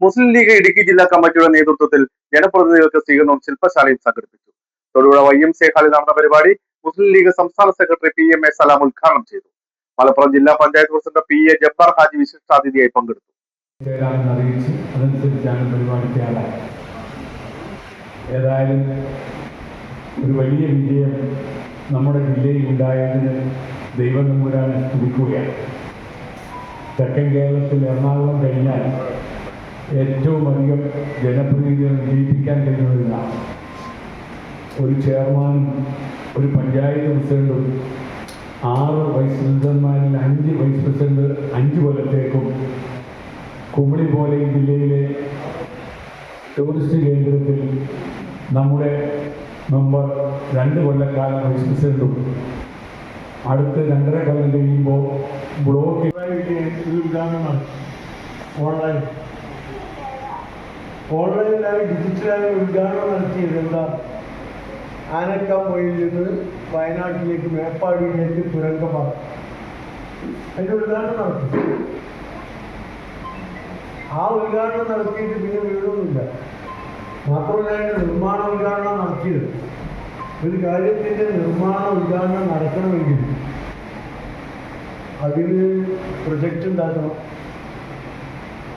മുസ്ലിം league Idukki ജില്ലാ കമ്മിറ്റിയുടെ നേതൃത്വത്തിൽ ജനപ്രതിനിധികൾക്ക് സ്വീകരണവും ശില്പശാലയും സംഘടിപ്പിച്ചു. തൊടുപുഴ വൈ എം സി ഹാളിൽ നടന്ന പരിപാടി മുസ്ലിം ലീഗ് സംസ്ഥാന secretary P M A Salam ഉദ്ഘാടനം ചെയ്തു. മലപ്പുറം ജില്ലാ panchayat president P A Jabbar Haji വിശിഷ്ടാതിഥിയായി പങ്കെടുത്തു. ഏതായാലും ഒരു വലിയ വിജയം നമ്മുടെ ജില്ലയിൽ ഉണ്ടായതിന് ദൈവം നമ്പുരാനെ സ്തുതിക്കുകയാണ് തെക്കൻ കേരളത്തിൽ എറണാകുളം കഴിഞ്ഞാൽ ഏറ്റവും അധികം ജനപ്രതിനിധികൾ വിജയിപ്പിക്കാൻ കഴിയുന്ന ഒരു ചെയർമാനും ഒരു പഞ്ചായത്ത് പ്രസിഡന്റും ആറ് വൈസ് പ്രസിഡന്റുമാരിൽ അഞ്ച് വൈസ് പ്രസിഡന്റ് അഞ്ച് കൊല്ലത്തേക്കും കുമളി പോലെ ജില്ലയിലെ ടൂറിസ്റ്റ് കേന്ദ്രത്തിൽ നമ്മുടെ മെമ്പർ രണ്ട് കൊല്ലക്കാലം വൈസ് പ്രസിഡന്റും അടുത്ത് രണ്ടര കൊല്ലം കഴിയുമ്പോൾ ബ്ലോക്ക് ഓൺലൈൻ ഓൺലൈനിലായി ഡിജിറ്റലായി ഉദ്ഘാടനം നടത്തിയത് എന്താ? ആനക്കാമ്പൊയിൽ നിന്ന് വയനാട്ടിലേക്ക് മേപ്പാടിയിലേക്ക് തുരങ്കമാണ്. അതിന്റെ ഉദ്ഘാടനം നടത്തി. ആ ഉദ്ഘാടനം നടത്തിയിട്ട് പിന്നെ വീടൊന്നുമില്ല. മാത്രമല്ല അതിന്റെ നിർമ്മാണ ഉദ്ഘാടനം നടത്തിയത്. ഒരു കാര്യത്തിന്റെ നിർമ്മാണ ഉദ്ഘാടനം നടക്കണമെങ്കിൽ അതിന് പ്രൊജക്റ്റ് ഉണ്ടാക്കണം.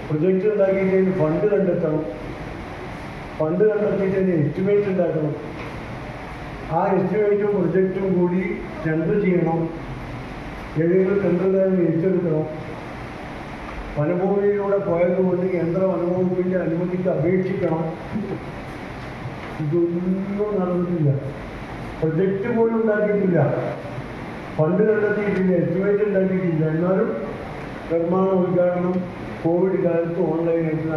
പ്രൊജക്റ്റ് ഉണ്ടാക്കിയിട്ട് ഫണ്ട് കണ്ടെത്തണം. ഫണ്ട് കണ്ടെത്തിയിട്ട് അതിന് എസ്റ്റിമേറ്റ് ഉണ്ടാക്കണം. ആ എസ്റ്റിമേറ്റും പ്രൊജക്റ്റും കൂടി ടെൻഡർ ചെയ്യണം. ഏതെങ്കിലും ടെൻഡറുകാരൻ ഏറ്റെടുക്കണം. വനഭൂമിയിലൂടെ പോയതുകൊണ്ട് കേന്ദ്ര വനഭൂമിന്റെ അനുമതിക്ക് അപേക്ഷിക്കണം. ഇതൊന്നും നടന്നിട്ടില്ല. പ്രൊജക്റ്റ് പോലും ഉണ്ടാക്കിയിട്ടില്ല. ഫണ്ട് കണ്ടെത്തിയിട്ടില്ല. എസ്റ്റിമേറ്റ് ഉണ്ടാക്കിയിട്ടില്ല. എന്നാലും നിർമ്മാണ ഉദ്ഘാടനം കോവിഡ് കാലത്ത് ഓൺലൈനായിട്ട്